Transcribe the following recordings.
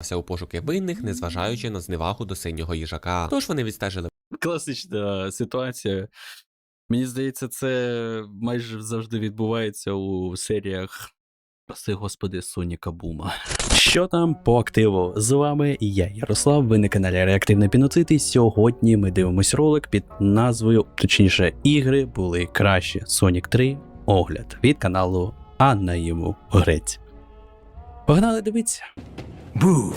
Все у пошуки винних, незважаючи на зневагу до синього їжака. Тож вони відстежили Класична ситуація. Мені здається, це майже завжди відбувається у серіях. Прости господи, Соніка Бума. Що там по активу? З вами я, Ярослав, ви на каналі Реактивний Піноцит, і сьогодні ми дивимось ролик під назвою, точніше, ігри були краще. Sonic 3 огляд від каналу Анна йому Грець. Погнали дивитися. Бу!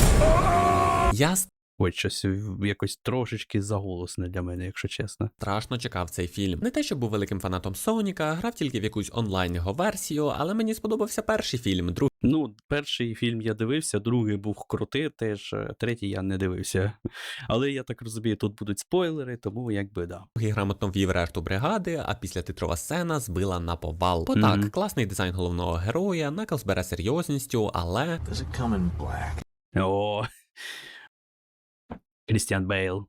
Я Ой, щось якось трошечки заголосне для мене, якщо чесно. страшно чекав цей фільм. Не те, що був великим фанатом Соніка, грав тільки в якусь онлайн його версію, але мені сподобався перший фільм. Друг... Ну, перший фільм я дивився, другий був крутий теж, е, третій я не дивився. Але я так розумію, тут будуть спойлери, тому якби да. Другий грамотно ввів решту бригади, а після титрова сцена збила на повал. Бо Мгм. так, класний дизайн головного героя, Наклз бере серйозністю, але Does it come in black? О. Крістіан Бейл.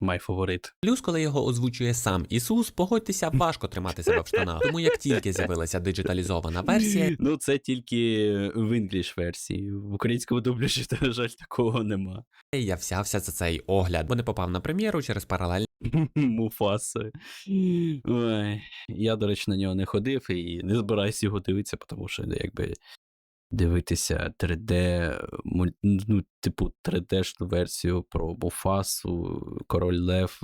Май фаворит. Плюс, коли його озвучує сам Ісус, погодьтеся, важко тримати себе в штанах. Тому як тільки з'явилася диджиталізована версія, Ну, це тільки в інгліш версії. В українському дубляжі, на жаль, такого нема. я взявся за цей огляд, бо не попав на прем'єру через паралельний Муфаси. Я, до речі, на нього не ходив і не збираюся його дивитися, тому що ну, якби дивитися 3D, ну, типу 3D-шну версію про Муфасу, Король Лев.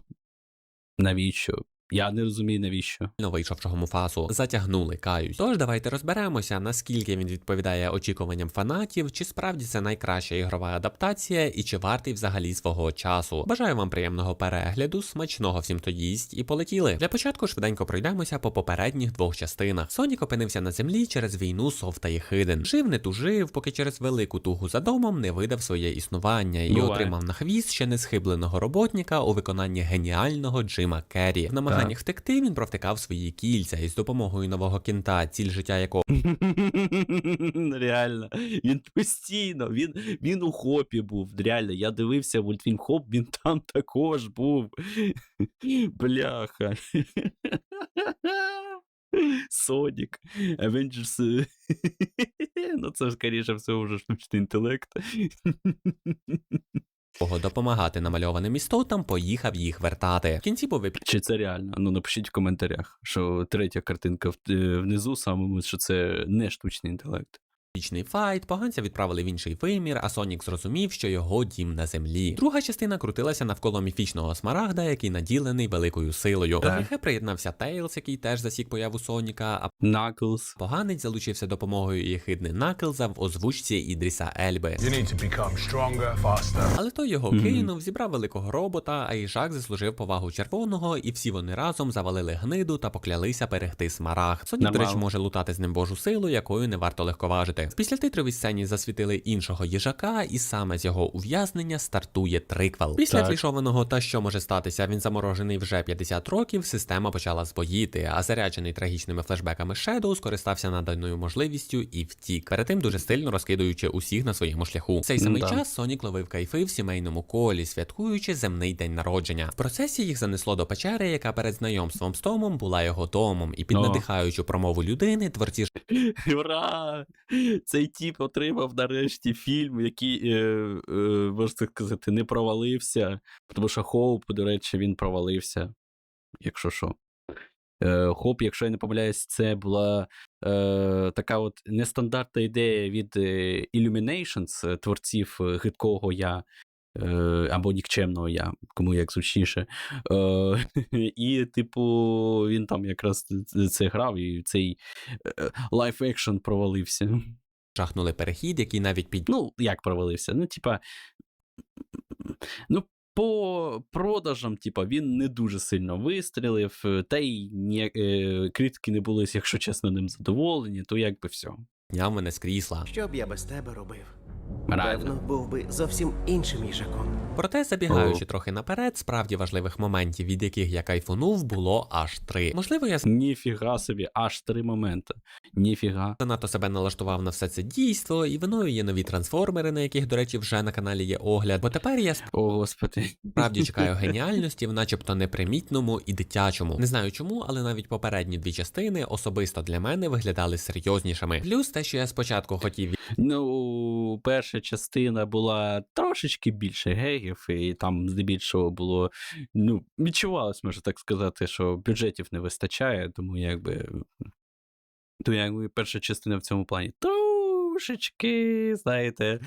Навіщо? Я не розумію, навіщо. вийшовшого муфасу затягнули каюсь. Тож давайте розберемося, наскільки він відповідає очікуванням фанатів, чи справді це найкраща ігрова адаптація, і чи вартий взагалі свого часу. Бажаю вам приємного перегляду, смачного всім то їсть і полетіли. Для початку швиденько пройдемося по попередніх двох частинах. Сонік опинився на землі через війну Сов та Єхиден. Жив не тужив, поки через велику тугу за домом не видав своє існування і Буває. отримав на хвіст ще несхибленого роботника у виконанні геніального Джима Керрі. В намаганнях втекти він провтикав свої кільця і з допомогою нового кінта, ціль життя якого Реально, він постійно, він, він у хопі був. Реально, я дивився мультфільм Хоп, він там також був. Бляха. Сонік, Avengers. Ну, це скоріше всього вже штучний інтелект. Допомагати намальованим істотам поїхав їх вертати. В кінці був Чи це реально? Ну напишіть в коментарях, що третя картинка е, внизу саме, що це не штучний інтелект. Епічний файт, поганця відправили в інший вимір, а Сонік зрозумів, що його дім на землі. Друга частина крутилася навколо міфічного смарагда, який наділений великою силою. До гріхи приєднався Тейлз, який теж засік появу Соніка, а Knuckles. поганець залучився допомогою єхидни Наклза в озвучці Ідріса Ельби. You need to become stronger, faster. Але той його Мгм. кинув, зібрав великого робота, а їжак заслужив повагу червоного, і всі вони разом завалили гниду та поклялися берегти смарагд. Сонік, до речі, може лутати з ним божу силу, якою не варто легковажити. Після титровій сцені засвітили іншого їжака, і саме з його ув'язнення стартує триквел. Після клішованого та що може статися, він заморожений вже 50 років. Система почала збоїти, а заряджений трагічними флешбеками Shadow скористався наданою можливістю і втік. Перед тим дуже сильно розкидуючи усіх на своєму шляху. В цей самий час Сонік ловив кайфи в сімейному колі, святкуючи земний день народження. В процесі їх занесло до печери, яка перед знайомством з Томом була його домом, і під О. надихаючу промову людини творці Ура! Цей тіп отримав нарешті фільм, який, е, е, можна сказати, не провалився. Тому що Хоуп, до речі, він провалився. Якщо що. Е, Хоп, якщо я не помиляюсь, це була е, така от нестандартна ідея від е, Illuminations, е, творців е, гидкого я. Е, Або нікчемного я, кому як зручніше. Е, і, типу, він там якраз це грав, і цей лайф екшн провалився. жахнули перехід, який навіть під Ну, як провалився? Ну, типа. Ну, по продажам, типа, він не дуже сильно вистрілив, е, та й ні, е, критики не були, якщо чесно, ним задоволені, то якби все. дняв мене з крісла. Що б я без тебе робив? Реально. Певно, був би зовсім іншим їжаком. Проте, забігаючи О. трохи наперед, справді важливих моментів, від яких я кайфунув, було аж три. Можливо, я Ніфіга собі, аж три моменти. Ніфіга. Занадто себе налаштував на все це дійство, і виною є нові трансформери, на яких, до речі, вже на каналі є огляд. Бо тепер я О, господи. справді чекаю геніальності в начебто непримітному і дитячому. Не знаю чому, але навіть попередні дві частини особисто для мене виглядали серйознішими. Плюс те, що я спочатку хотів Ну, перша частина була трошечки більше гегів, і там здебільшого було. Ну, відчувалось, можна так сказати, що бюджетів не вистачає, тому якби. То якби перша частина в цьому плані трошечки, знаєте.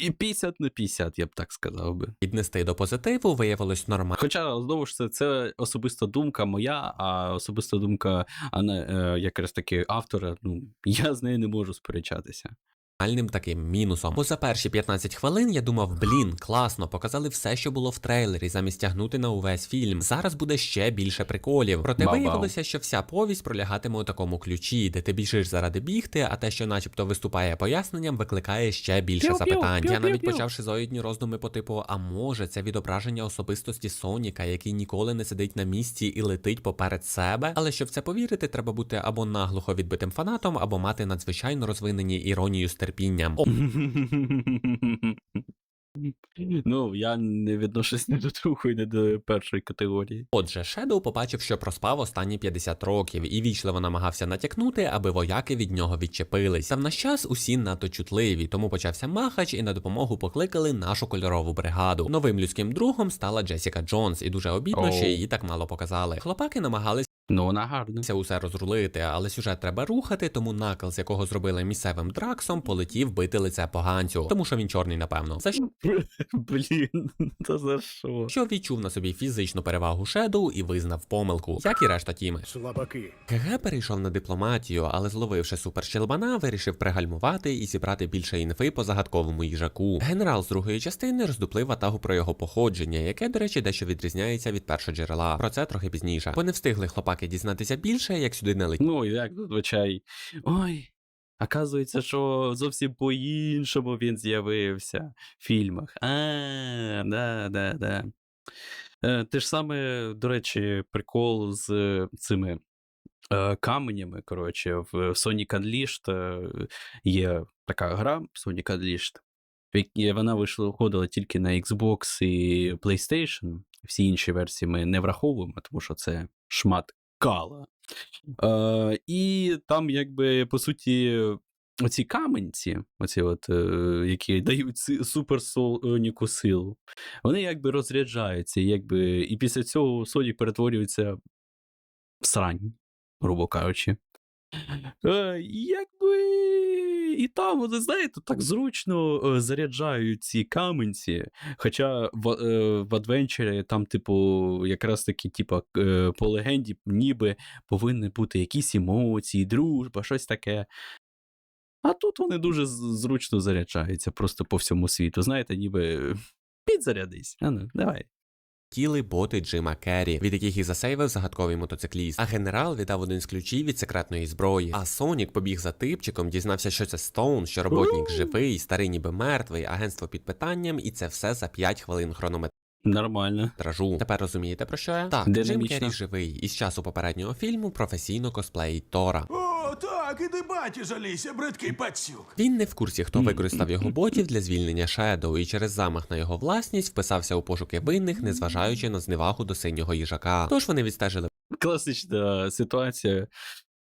і 50 на 50, я б так сказав би. віднести до позитиву, виявилось нормально. Хоча, знову ж це, це особиста думка моя, а особиста думка а не, е, якраз таки автора, ну, я з нею не можу сперечатися. Таким мінусом. Бо за перші 15 хвилин я думав, блін, класно, показали все, що було в трейлері, замість тягнути на увесь фільм. Зараз буде ще більше приколів. Проте виявилося, що вся повість пролягатиме у такому ключі, де ти біжиш заради бігти, а те, що начебто виступає поясненням, викликає ще більше Піу-піу, запитань. Я навіть піу-піу-піу. почав шизоїдні роздуми по типу: а може, це відображення особистості Соніка, який ніколи не сидить на місці і летить поперед себе. Але щоб в це повірити, треба бути або наглухо відбитим фанатом, або мати надзвичайно розвинені іронію з терпінням. Ну, я не відношусь не до другої, не до першої категорії. Отже, Шедоу побачив, що проспав останні 50 років і вічливо намагався натякнути, аби вояки від нього відчепились. Та в наш час усі надто чутливі, тому почався махач і на допомогу покликали нашу кольорову бригаду. Новим людським другом стала Джесіка Джонс, і дуже обідно, що її так мало показали. Хлопаки намагалися Ну, вона гарна. усе розрулити, але сюжет треба рухати, тому накл, з якого зробили місцевим драксом, полетів бити лице поганцю, тому що він чорний, напевно. За Блін, то за що? що відчув на собі фізичну перевагу Шедоу і визнав помилку, як і решта тіми. Слабаки. ГГ перейшов на дипломатію, але зловивши суперщелбана, вирішив пригальмувати і зібрати більше інфи по загадковому їжаку. Генерал з другої частини роздуплив атагу про його походження, яке, до речі, дещо відрізняється від першого джерела. Про це трохи пізніше. Бо не встигли хлопаки дізнатися більше, як сюди не летів. Ну, як зазвичай. Ой. Оказується, що зовсім по-іншому він з'явився в фільмах. А, да, да, да. Е, Те ж саме, до речі, прикол з е, цими е, каменями. Коротше, в Sonic Unleashed е, є така гра Sonic Unleashed. Вона вийшла, виходила тільки на Xbox і PlayStation. Всі інші версії ми не враховуємо, тому що це шмат кала. Е, і там, якби, по суті, оці каменці, оці от, е, які дають суперсоніку силу, вони якби розряджаються, якби, і після цього Сонік перетворюється в срань, грубо кажучи. Е, якби. І там, ви знаєте, так зручно е, заряджають ці каменці. Хоча в, е, в адвенчері там, типу, якраз таки, типу, по легенді, ніби повинні бути якісь емоції, дружба, щось таке. А тут вони дуже зручно заряджаються просто по всьому світу. Знаєте, ніби підзарядись. А давай. Тіли боти Джима Керрі, від яких і засейвив загадковий мотоцикліст. А генерал віддав один з ключів від секретної зброї. А Сонік побіг за типчиком, дізнався, що це Стоун, що роботник живий, старий ніби мертвий, агентство під питанням, і це все за 5 хвилин хронометражу. Нормально. Тражу. Тепер розумієте про що я? Так, Джим Керрі живий, і з часу попереднього фільму професійно косплеїть Тора. Так, іди баті жалійся, бридкий пацюк. Він не в курсі, хто використав його ботів для звільнення Шедоу, і через замах на його власність вписався у пошуки винних, незважаючи на зневагу до синього їжака. Тож вони відстежили Класична ситуація.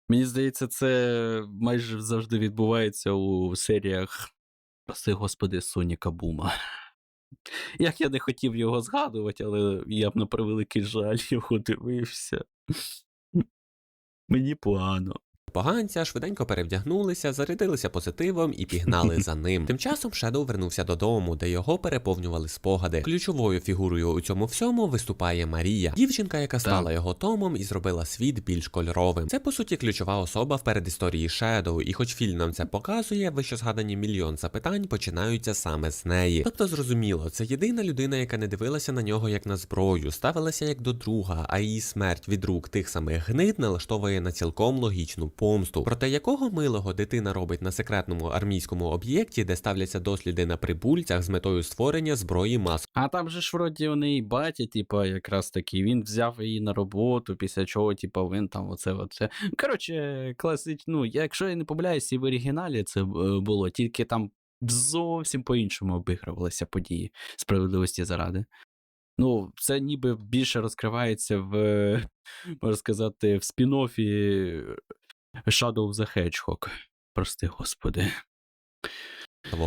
Мені здається, це майже завжди відбувається у серіях Прости господи, Соніка Бума. Як я не хотів його згадувати, але я б на превеликий жаль його дивився. Мені погано. Поганця, швиденько перевдягнулися, зарядилися позитивом і пігнали за ним. Тим часом Шедоу вернувся додому, де його переповнювали спогади. Ключовою фігурою у цьому всьому виступає Марія, дівчинка, яка стала його томом і зробила світ більш кольоровим. Це по суті ключова особа в передісторії Шедоу, і хоч фільм нам це показує, вище згадані мільйон запитань починаються саме з неї. Тобто, зрозуміло, це єдина людина, яка не дивилася на нього як на зброю, ставилася як до друга, а її смерть від рук тих самих гнид налаштовує на цілком логічну помсту. Проте якого милого дитина робить на секретному армійському об'єкті, де ставляться досліди на прибульцях з метою створення зброї масового А там же ж вроді у неї батя, типа, якраз таки, він взяв її на роботу, після чого, типа, він там оце, оце. Коротше, класич, ну, якщо я не помиляюсь, і в оригіналі це е, було, тільки там зовсім по-іншому обігрувалися події справедливості заради. Ну, це ніби більше розкривається в, можна сказати, в спін-оффі Shadow the Hedgehog. Прости, господи.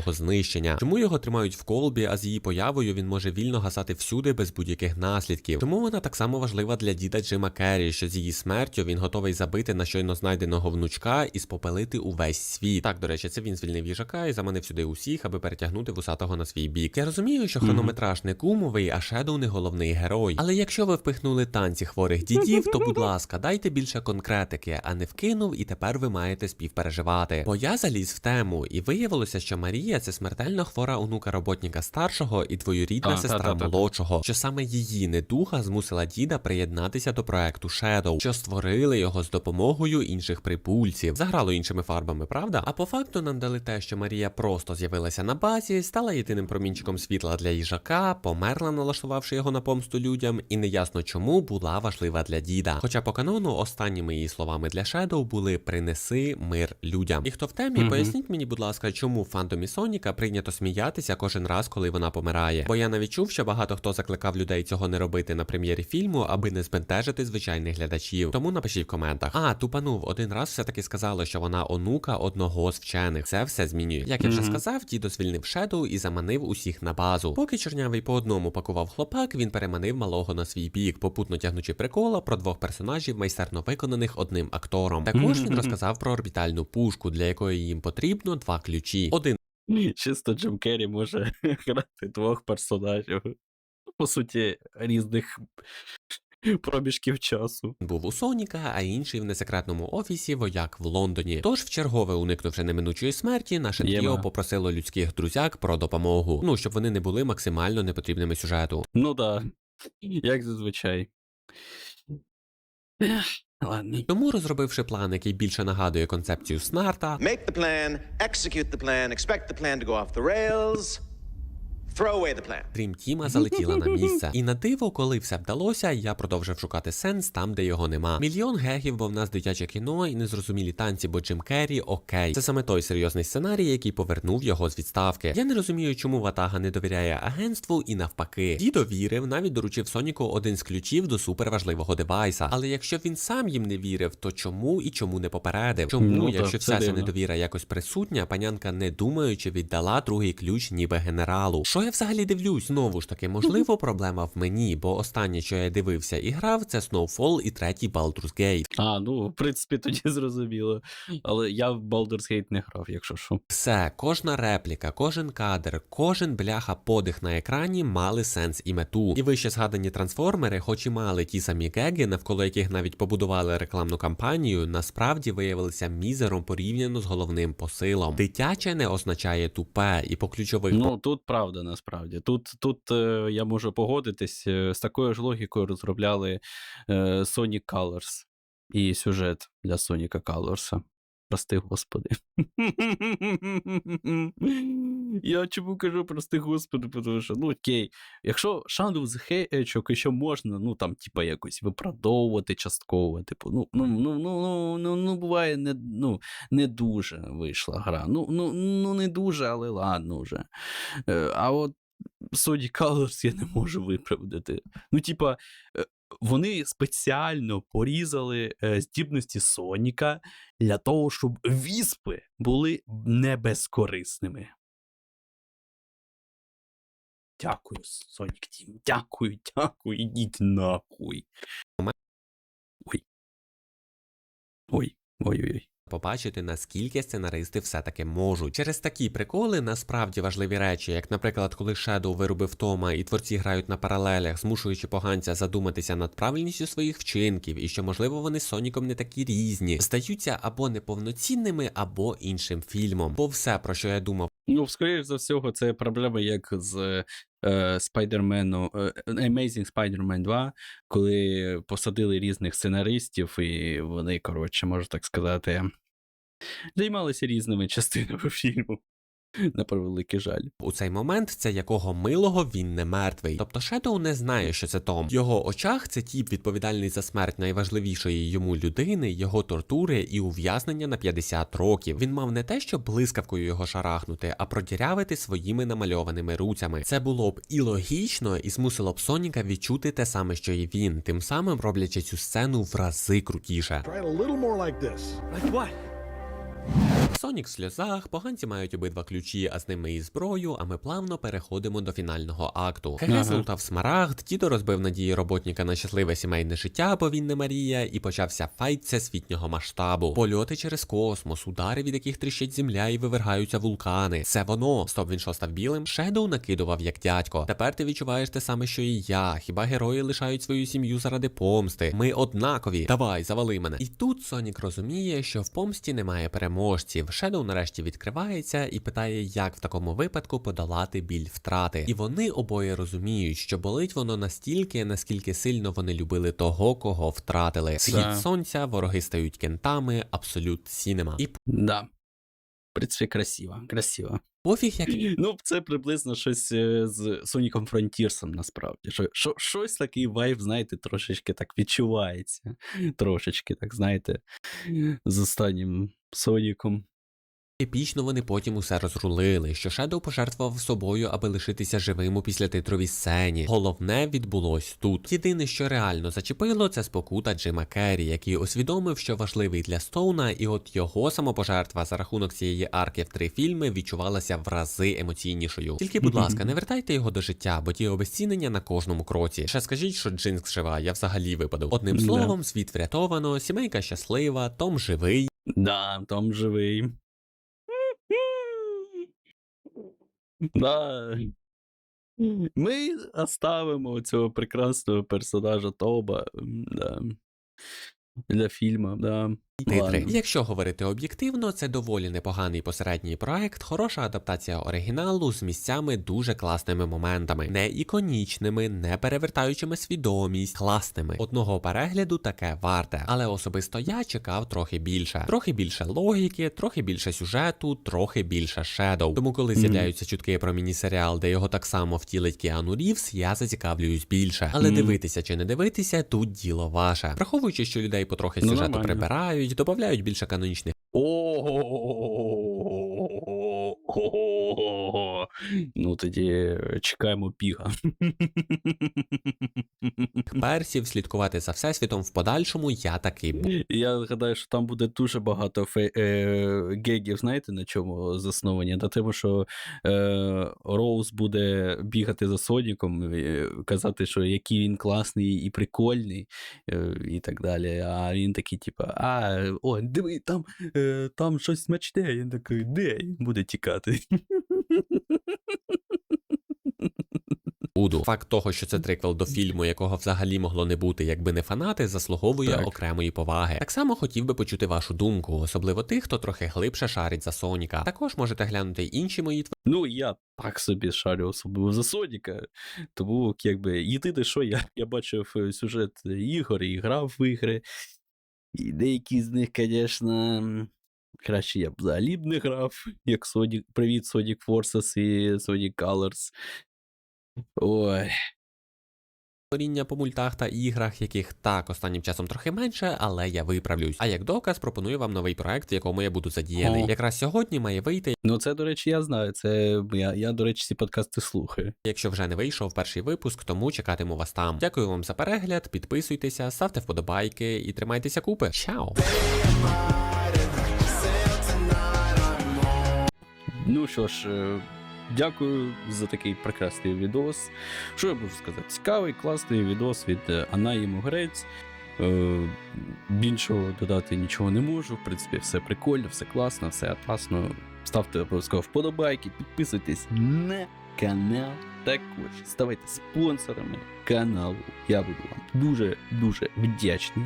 Знищення. Чому його тримають в колбі, а з її появою він може вільно гасати всюди без будь-яких наслідків. Тому вона так само важлива для діда Джима Керрі, що з її смертю він готовий забити на щойно знайденого внучка і спопелити увесь світ. Так, до речі, це він звільнив їжака і заманив сюди усіх, аби перетягнути вусатого на свій бік. Я розумію, що хронометраж не кумовий, а Шедоу не головний герой. Але якщо ви впихнули танці хворих дідів, то будь ласка, дайте більше конкретики, а не вкинув, і тепер ви маєте співпереживати. Бо я заліз в тему, і виявилося, що Марія це смертельно хвора онука роботника старшого і двоюрідна А, сестра та-та-та. молодшого, що саме її недуга змусила діда приєднатися до проекту Shadow, що створили його з допомогою інших прибульців. Заграло іншими фарбами, правда? А по факту нам дали те, що Марія просто з'явилася на базі, стала єдиним промінчиком світла для їжака, померла, налаштувавши його на помсту людям, і неясно чому була важлива для діда. Хоча по канону останніми її словами для Shadow були принеси мир людям. І хто в темі, Мгм. поясніть мені, будь ласка, чому в фантомі Соніка прийнято сміятися кожен раз, коли вона помирає. Бо я навіть чув, що багато хто закликав людей цього не робити на прем'єрі фільму, аби не збентежити звичайних глядачів. Тому напишіть в коментах. А, тупанув, один раз все-таки сказали, що вона онука одного з вчених. Це все змінює. Як я вже сказав, дідо звільнив Шедоу і заманив усіх на базу. Поки чорнявий по одному пакував хлопак, він переманив малого на свій бік, попутно тягнучи прикола про двох персонажів, майстерно виконаних одним актором. Також він розказав про орбітальну пушку, для якої їм потрібно два ключі. Один Чисто Джим Керрі може грати двох персонажів. По суті, різних проміжків часу. був у Соніка, а інший в несекретному офісі вояк в Лондоні. Тож, в чергове уникнувши неминучої смерті, наше тріо попросило людських друзяк про допомогу. Ну щоб вони не були максимально непотрібними сюжету. Ну да, як зазвичай. Ладно. Тому, розробивши план, який більше нагадує концепцію Снарта, Make the plan, execute the plan, expect the plan to go off the rails, throw away the plan. Крім Тіма залетіла на місце. І на диво, коли все вдалося, я продовжив шукати сенс там, де його нема. Мільйон гегів, бо в нас дитяче кіно і незрозумілі танці, бо Джим Керрі окей. Це саме той серйозний сценарій, який повернув його з відставки. Я не розумію, чому Ватага не довіряє агентству і навпаки. Дідо вірив, навіть доручив Соніку один з ключів до суперважливого девайса. Але якщо він сам їм не вірив, то чому і чому не попередив? Чому, Ну, якщо це вся ця недовіра якось присутня, панянка не думаючи віддала другий ключ, ніби генералу. Що я взагалі дивлюсь? Знову ж таки, можливо, проблема в мені, бо останнє, що я дивився і грав, це Snowfall і третій Baldur's Gate. А, ну, в принципі, тоді зрозуміло. Але я в Baldur's Gate не грав, якщо що. Все, кожна репліка, кожен кадр, кожен бляха подих на екрані мали сенс і мету. І вище згадані трансформери, хоч і мали ті самі геги, навколо яких навіть побудували рекламну кампанію, насправді виявилися мізером порівняно з головним посилом. Дитяче не означає тупе, і по ключових Ну, тут правда, насправді. Тут, тут е, я можу погодитись, е, з такою ж логікою розробляли е, Sonic Colors і сюжет для Соніка Colors. Прости, господи. Я чому кажу прости, господи, тому що, ну окей, якщо Shadow of the Hedgehog ще можна, ну там, типа, якось виправдовувати частково, типу, ну, ну, ну, ну, ну, ну, ну буває, не, ну, не дуже вийшла гра. Ну, ну, ну не дуже, але ладно вже. Е, А от Sonic Colors я не можу виправдати. Ну, типа, е, вони спеціально порізали е, здібності Соніка для того, щоб віспи були не безкорисними. Дякую, Сонік Тім. Дякую, дякую, ідіть нахуй. Ой. Ой, ой-ой-ой. побачити, наскільки сценаристи все-таки можуть. Через такі приколи насправді важливі речі, як, наприклад, коли Shadow виробив Тома і творці грають на паралелях, змушуючи поганця задуматися над правильністю своїх вчинків, і що, можливо, вони з Соніком не такі різні, здаються або неповноцінними, або іншим фільмом. Бо все, про що я думав. Ну, скоріш за всього, це проблема як з е, Спайдермену, е, Amazing Spider-Man 2, коли посадили різних сценаристів, і вони, коротше, можна так сказати, займалися різними частинами фільму. На превеликий жаль. У цей момент це якого милого він не мертвий. Тобто Шедоу не знає, що це Том. В його очах це тіп відповідальний за смерть найважливішої йому людини, його тортури і ув'язнення на 50 років. Він мав не те, щоб блискавкою його шарахнути, а продірявити своїми намальованими руцями. Це було б і логічно, і змусило б Соніка відчути те саме, що і він, тим самим роблячи цю сцену в рази крутіше. Try it a little more like this. Like what? Сонік в сльозах, поганці мають обидва ключі, а з ними і зброю, а ми плавно переходимо до фінального акту. ХГ Ага. залутав смарагд, дідо розбив надії роботника на щасливе сімейне життя, бо він не Марія, і почався файт всесвітнього масштабу. Польоти через космос, удари, від яких тріщить земля і вивергаються вулкани. Це воно. Стоп він що став білим. Шедоу накидував як дядько. Тепер ти відчуваєш те саме, що і я. Хіба герої лишають свою сім'ю заради помсти? Ми однакові. Давай, завали мене. І тут Сонік розуміє, що в помсті немає переможців. Шедоу нарешті відкривається і питає, як в такому випадку подолати біль втрати. І вони обоє розуміють, що болить воно настільки, наскільки сильно вони любили того, кого втратили. Схід сонця, вороги стають кентами, абсолют сінема. І Да. В принципі, красиво, красиво. пофіг, як Ну, це приблизно щось е, з Соніком Фронтірсом, насправді. Що, що, щось такий вайб, знаєте, трошечки так відчувається. Трошечки, так, знаєте, з останнім Соніком. Епічно вони потім усе розрулили, що Шедоу пожертвував собою, аби лишитися живим у післятитровій сцені. Головне відбулось тут. Єдине, що реально зачепило, це спокута Джима Керрі, який усвідомив, що важливий для Стоуна, і от його самопожертва за рахунок цієї арки в три фільми відчувалася в рази емоційнішою. Тільки, будь ласка, не вертайте його до життя, бо ті обезцінення на кожному кроці. Ще скажіть, що Джинкс жива, я взагалі випаду. Одним словом, світ врятовано, сімейка щаслива, Том живий. Да, Том живий. Да. Ми оставимо цього прекрасного персонажа Тоба да. для фільму, да. Титри. Якщо говорити об'єктивно, це доволі непоганий посередній проект, хороша адаптація оригіналу з місцями дуже класними моментами, не іконічними, не перевертаючими свідомість, класними. Одного перегляду таке варте, але особисто я чекав трохи більше. Трохи більше логіки, трохи більше сюжету, трохи більше шедоу. Тому, коли Мгм. з'являються чутки про міні-серіал, де його так само втілить Кіану Рівс, я зацікавлююсь більше. Але Мгм. дивитися чи не дивитися, тут діло ваше. Враховуючи, що людей потрохи Ну, сюжету нормально. прибирають, додають більше канонічних О, Ну тоді чекаємо піга. персів, слідкувати за всесвітом в подальшому я таки буду. Я гадаю, що там буде дуже багато фе- е- гегів, знаєте, на чому засновані? На тому, що е- Роуз буде бігати за Соніком, е, казати, що який він класний і прикольний, е- і так далі. А він такий, типа, а, о, диви, там, е- там щось смачне. Він такий, де? І Буде тікати. Буду. Факт того, що це триквел до фільму, якого взагалі могло не бути, якби не фанати, заслуговує Так. окремої поваги. Так само хотів би почути вашу думку, особливо тих, хто трохи глибше шарить за Соніка. Також можете глянути інші мої Ну, я так собі шарю особливо за Соніка. Тому, якби, єдине, що я, я бачив е, сюжет ігор і грав в ігри. І деякі з них, звісно, краще я б взагалі б не грав, як Sonic, Привіт, Sonic Forces і Sonic Colors. Ой. творіння по мультах та іграх, яких так останнім часом трохи менше, але я виправлюсь. А як доказ пропоную вам новий проект, в якому я буду задіяний. О. Якраз сьогодні має вийти. Ну, це, до речі, я знаю. Це я, я до речі, ці подкасти слухаю. Якщо вже не вийшов перший випуск, тому чекатиму вас там. Дякую вам за перегляд, підписуйтеся, ставте вподобайки і тримайтеся купи. Чао! Ну що ж, е, дякую за такий прекрасний відос. Що я можу сказати? Цікавий, класний відос від е, Анаї Мугрець. Е, Більшого додати нічого не можу. В принципі, все прикольно, все класно, все класно. Ставте обов'язково вподобайки, підписуйтесь на канал. Також ставайте спонсорами каналу. Я буду вам дуже-дуже вдячний.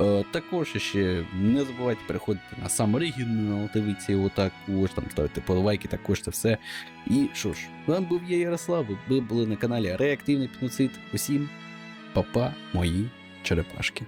Е, також ще не забувайте переходити на сам оригінал, дивитися його також, там ставити подобайки, також це все. І що ж, вам був я Ярослав, ви були на каналі Реактивний Піноцид. Усім па-па, мої черепашки.